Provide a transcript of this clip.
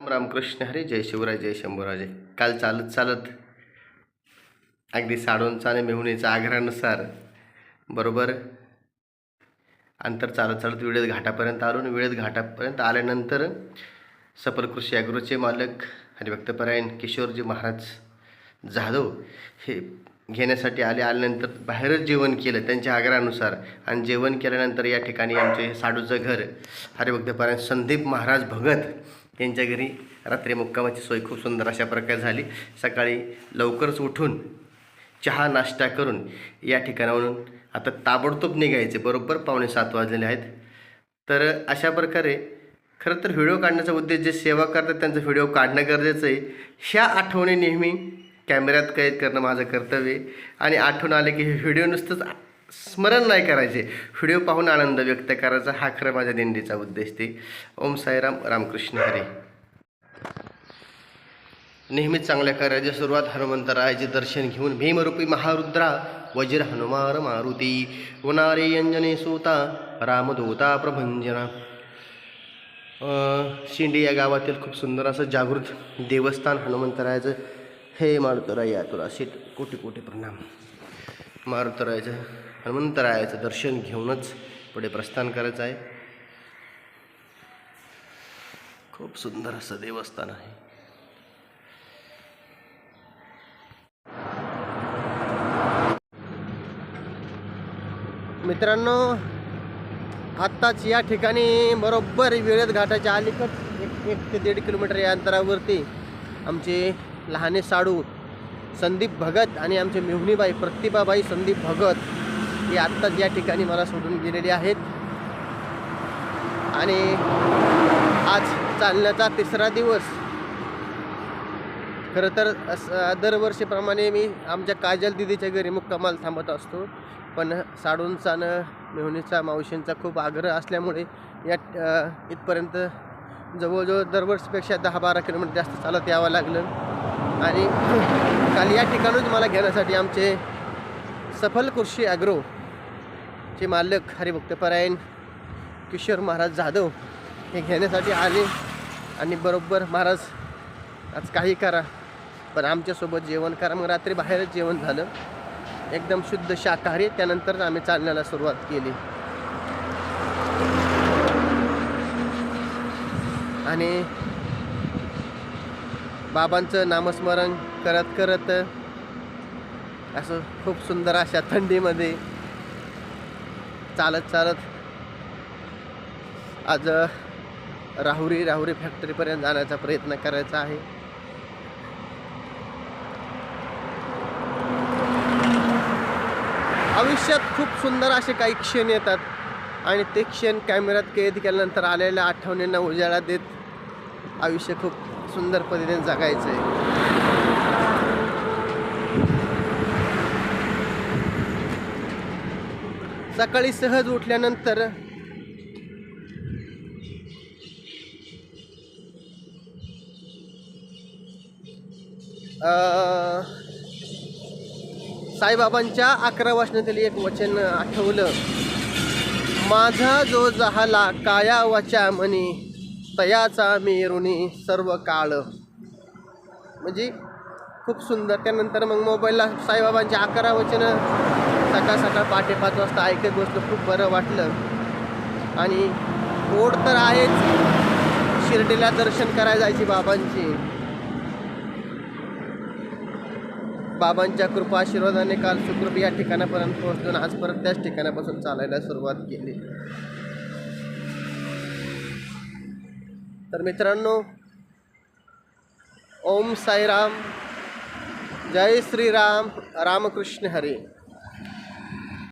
रामकृष्ण हरे जय शिवराय जय शंभूराजे. काल चालत चालत अगदी साडोंचा आणि मेहुणीचा आग्रहानुसार बरोबर अंतर चालत चालत वेळेत घाटापर्यंत आलो आणि वेळेत घाटापर्यंत आल्यानंतर सफल कृषी ॲग्रोचे मालक हरिभक्तपरायण किशोरजी महाराज जाधव हे घेण्यासाठी आले. आल्यानंतर बाहेरच जेवण केलं त्यांच्या आग्रहानुसार आणि जेवण केल्यानंतर या ठिकाणी आमचे साडूचं घर हरिभक्तपरायण संदीप महाराज भगत त्यांच्या घरी रात्री मुक्कामाची सोय खूप सुंदर अशा प्रकारे झाली. सकाळी लवकरच उठून चहा नाश्ता करून या ठिकाणावरून आता ताबडतोब निघायचे. बरोबर पावणे सात वाजलेले आहेत. तर अशा प्रकारे खरं तर व्हिडिओ काढण्याचा उद्देश जे सेवा करतात त्यांचा व्हिडिओ काढणं गरजेचं आहे. ह्या आठवणी नेहमी कॅमेऱ्यात कैद करणं माझं कर्तव्य आहे. आणि आठवण आले की हे व्हिडिओ नुसतंच स्मरण नाही करायचे. व्हिडिओ पाहून आनंद व्यक्त करायचा हा खरं माझ्या दिंडीचा उद्देश ते. ओम साईराम रामकृष्ण हरे. नेहमीच चांगल्या कार्याची सुरुवात हनुमंतरायाचे दर्शन घेऊन भीमरूपी महारुद्रा वज्र हनुमार मारुती. वनारे अंजने सोता रामदूता प्रभंजना. शिंडी या गावातील खूप सुंदर असं जागृत देवस्थान हनुमंतरायाचं हे मारुतराया तुला शेट कोटी कोटी प्रणाम. मारुतरायाचं हनुमंतरायाचं दर्शन घेऊनच पुढे प्रस्थान करायचं आहे. खूप सुंदर असं देवस्थान आहे. मित्रांनो आत्ताच या ठिकाणी बरोबर वेळेत घाटाच्या अलीकड एक एक ते दीड किलोमीटर या अंतरावरती आमचे लहाने साडू संदीप भगत आणि आमचे मेहुणीबाई प्रतिभाबाई संदीप भगत हे आत्ताच या ठिकाणी मला सोडून गेलेली आहेत. आणि आज चालण्याचा तिसरा दिवस. खरं तर असं दरवर्षीप्रमाणे मी आमच्या काजल दिदीच्या घरी मुक्कामाल थांबत असतो. पण साडूंचा न मेहुणीचा मावशींचा खूप आग्रह असल्यामुळे या इथपर्यंत जवळजवळ दरवर्षीपेक्षा दहा बारा किलोमीटर जास्त चालत यावं लागलं. आणि काल या ठिकाणूच मला घेण्यासाठी आमचे सफल कृषी ॲग्रो चे मालक हरिभक्तपरायण किशोर महाराज जाधव हे घेण्यासाठी आले. आणि बरोबर महाराज आज काही करा. पण आमच्यासोबत जेवण करा. मग रात्री बाहेरच जेवण झालं. एकदम शुद्ध शाकाहारी. त्यानंतर आम्ही चालण्याला सुरुवात केली. आणि बाबांचं नामस्मरण करत करत असं खूप सुंदर अशा थंडीमध्ये चालत चालत आज राहुरी राहुरी फॅक्टरीपर्यंत जाण्याचा प्रयत्न करायचा आहे. आयुष्यात खूप सुंदर असे काही क्षण येतात आणि ते क्षण कॅमेऱ्यात कैद केल्यानंतर आलेल्या आठवणींना उजाळा देत आयुष्य खूप सुंदर पद्धतीने जगायचं आहे सकाळी सहज उठल्यानंतर साईबाबांच्या अकरा वाचनातील एक वचन आठवलं. माझा जो जहाला काया वाचा म्हणी तयाचा मेरुणी सर्व काळ. म्हणजे खूप सुंदर. त्यानंतर मग मोबाईलला साईबाबांची अकरा वचनं सकाळ सकाळ पहाटे पाच वाजता ऐकत बसलो खूप बरं वाटलं. आणि ओढ तर आहेच. शिर्डीला दर्शन करायला जायची बाबांची. बाबांच्या कृपा आशीर्वादाने काल सुखरूप या ठिकाणापर्यंत पोहोचलो आज परत त्याच ठिकाणापासून चालायला सुरुवात केली. तर मित्रांनो ओम साईराम. जय श्रीराम. रामकृष्ण हरी.